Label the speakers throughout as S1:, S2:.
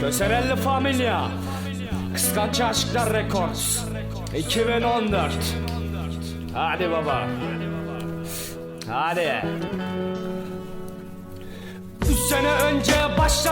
S1: Gösterelli Familia. Kıskanç Aşklar Records 2014 Hadi baba. Hadi. Üç sene önce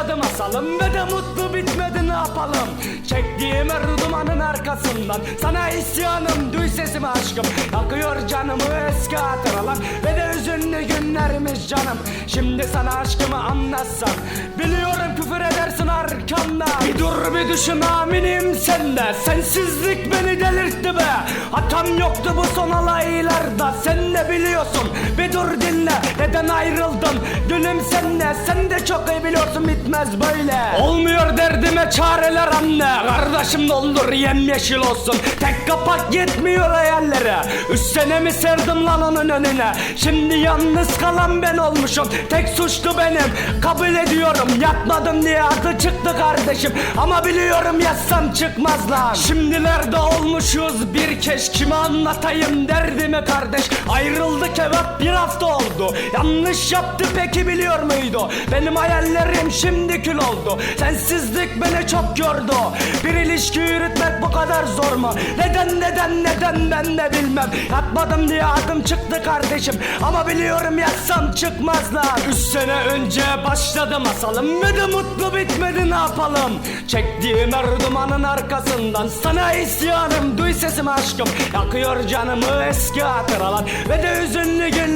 S1: başladı masalım ve de mutlu bitmedi ne yapalım? Çektiğim her dumanın arkasından sana isyanım. Duy sesimi aşkım Yakıyor canımı eski hatıralar. Ve de üzünlü günlerimiz canım. Şimdi sana aşkımı anlatsam biliyorum küfür edersin arkamda Bir dur bir düşün aminim sende. Sensizlik beni delirtti be. Hatam yoktu bu son olaylarda sen de biliyorsun Bir dur dinle neden ayrıldın? Gülüm senle sen de çok iyi biliyorsun bitmez böyle. Olmuyor derdime çareler anne. Kardeşim doldur yemyeşil olsun. Tek kapak yetmiyor hayallere. Üç sene mi serdim lan onun önüne? Şimdi yalnız kalan ben olmuşum. Tek suçlu benim. Kabul ediyorum Yatmadım diye adı çıktı kardeşim. Ama biliyorum yazsam çıkmaz lan. Şimdilerde olmuşuz. Bir keş Kime anlatayım derdimi kardeş. Ayrıldık evet bir hafta oldu. Yanlış yaptı peki biliyor muydu? Benim hayallerim şimdi kül oldu. Sensizlik beni çok yordu. Bir ilişki yürütmek bu kadar zor mu? Neden neden neden ben de bilmem. Yatmadım diye adım çıktı kardeşim. Ama biliyorum yazsam çıkmaz lan Üç sene önce başladı masalım. Ve de mutlu bitmedi ne yapalım? Çektiğim her dumanın arkasından Sana isyanım. Duy sesimi aşkım. Yakıyor canımı eski hatıralar. Ve de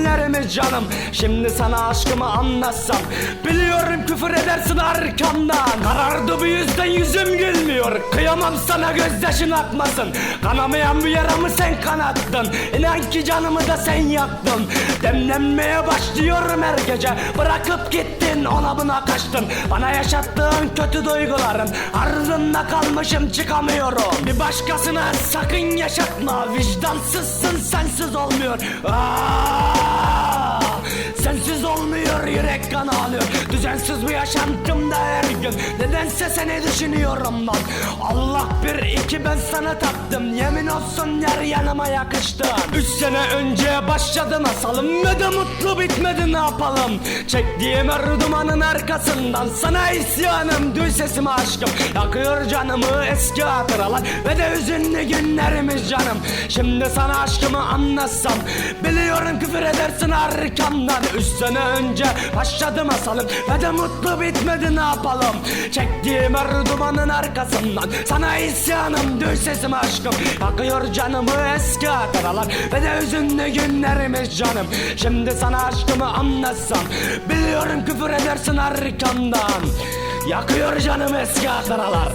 S1: üzünlü günlerimiz canım? Şimdi sana aşkımı anlatsam. Biliyorum küfür edersin arkamdan. Karardı bu yüzden yüzüm gülmüyor. Kıyamam sana gözyaşın akmasın. Kanamayan bir yaramı sen kanattın. İnan ki canımı da sen yaktın. Demlenmeye başlıyorum her gece. Bırakıp gittin ona buna kaçtın. Bana yaşattığın kötü duyguların Ardında kalmışım çıkamıyorum. Bir başkasına sakın yaşatma. Vicdansızsın sensiz olmuyor. Aa! Sensiz olmuyor yürek kan ağlıyor Düzensiz bir yaşantımda her gün. Nedense seni düşünüyorum lan Allah bir iki ben sana taktım. Yemin olsun yer yanıma yakıştı Üç sene önce başladı masalım Ve de mutlu bitmedi ne yapalım? Çektiğim her dumanın arkasından Sana isyanım. Duy sesimi aşkım. Yakıyor canımı eski hatıralar Ve de üzünlü günlerimiz canım. Şimdi sana aşkımı anlatsam Biliyorum küfür edersin arkamdan Üç sene önce başladı masalım Ve de mutlu bitmedi ne yapalım? Çektiğim her dumanın arkasından Sana isyanım duy sesimi aşkım. Yakıyor canımı eski hatıralar Ve de üzünlü günlerimiz canım. Şimdi sana aşkımı anlatsam Biliyorum küfür edersin arkamdan Yakıyor canım eski hatıralar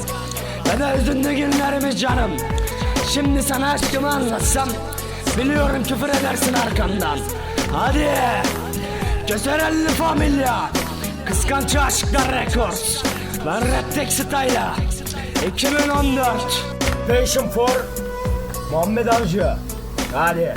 S1: Ve de üzünlü günlerimiz canım. Şimdi sana aşkımı anlatsam Biliyorum küfür edersin arkamdan Hadi. Gösterelli Familia. Kıskanç Aşklar Records Ben Red Tech Style'a. 2014
S2: Passion for Muhammed Avcı. Hadi.